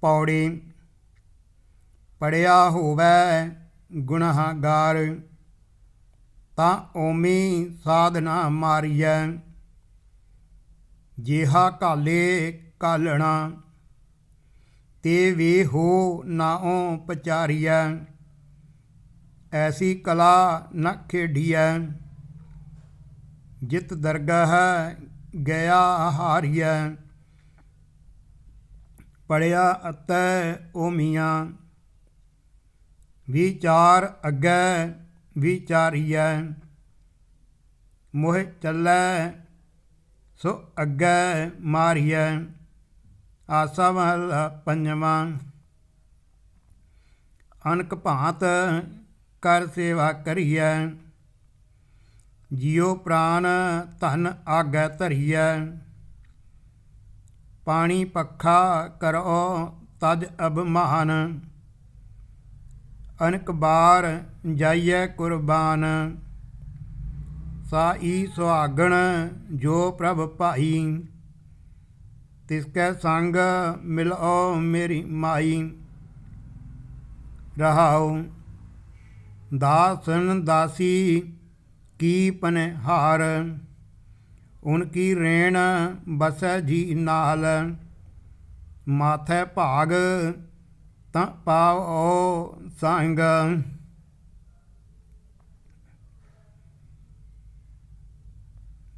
ਪੌੜੀ ਪੜਿਆ ਹੋਵੇ ਗੁਨਾਹਗਾਰ ਤਾਂ ਓਮੀ ਸਾਧਨਾ ਮਾਰੀਐ। ਜਿਹਾ ਕਾਲੇ ਕਾਲਣਾ ਤੇ ਵੀ ਹੋ ਨਾਉ ਪਚਾਰੀਐ। ਐਸੀ ਕਲਾ ਨ ਖੇਡੀਐ, ਜਿਤ ਦਰਗਾਹ ਗਿਆ ਹਾਰੀਐ। ਪੜਿਆ ਅਤੈ ਓਮੀਆਂ। ਵਿਚਾਰ ਅੱਗੇ ਵਿਚਾਰੀਐ, ਮੋਹ ਚੱਲੈ, ਸੋ ਅੱਗੇ ਮਾਰੀਐ। ਆਸਾ ਮਹਲ ਪੰਜਵਾਂ। ਅਨਕ ਭਾਂਤ ਕਰ ਸੇਵਾ ਕਰੀਐ, ਜਿਉ ਪ੍ਰਾਨ ਧਨ ਆਗੈ ਧਰੀਐ। ਪਾਣੀ ਪੱਖਾ ਕਰੋ ਤਜ ਅਭਮਾਨ ਅਨਕ ਬਾਰ ਜਾਈਐ ਕੁਰਬਾਨ। ਸਾਈ ਸੁਹਾਗਣ ਜੋ ਪ੍ਰਭ ਭਾਈ। ਤਿਸ ਕੈ ਸੰਗ ਮਿਲਓ ਮੇਰੀ ਮਾਈ। ਰਹਾਉ, ਦਾਸਨ ਦਾਸੀ ਕੀ ਪਨਹਾਰ। ਉਨ ਕੀ ਰੇਣ ਬਸੈ ਜੀ ਨਾਲ? ਮਾਥੈ ਭਾਗ ਤਾਂ ਪਾਉ ਸੰਗ।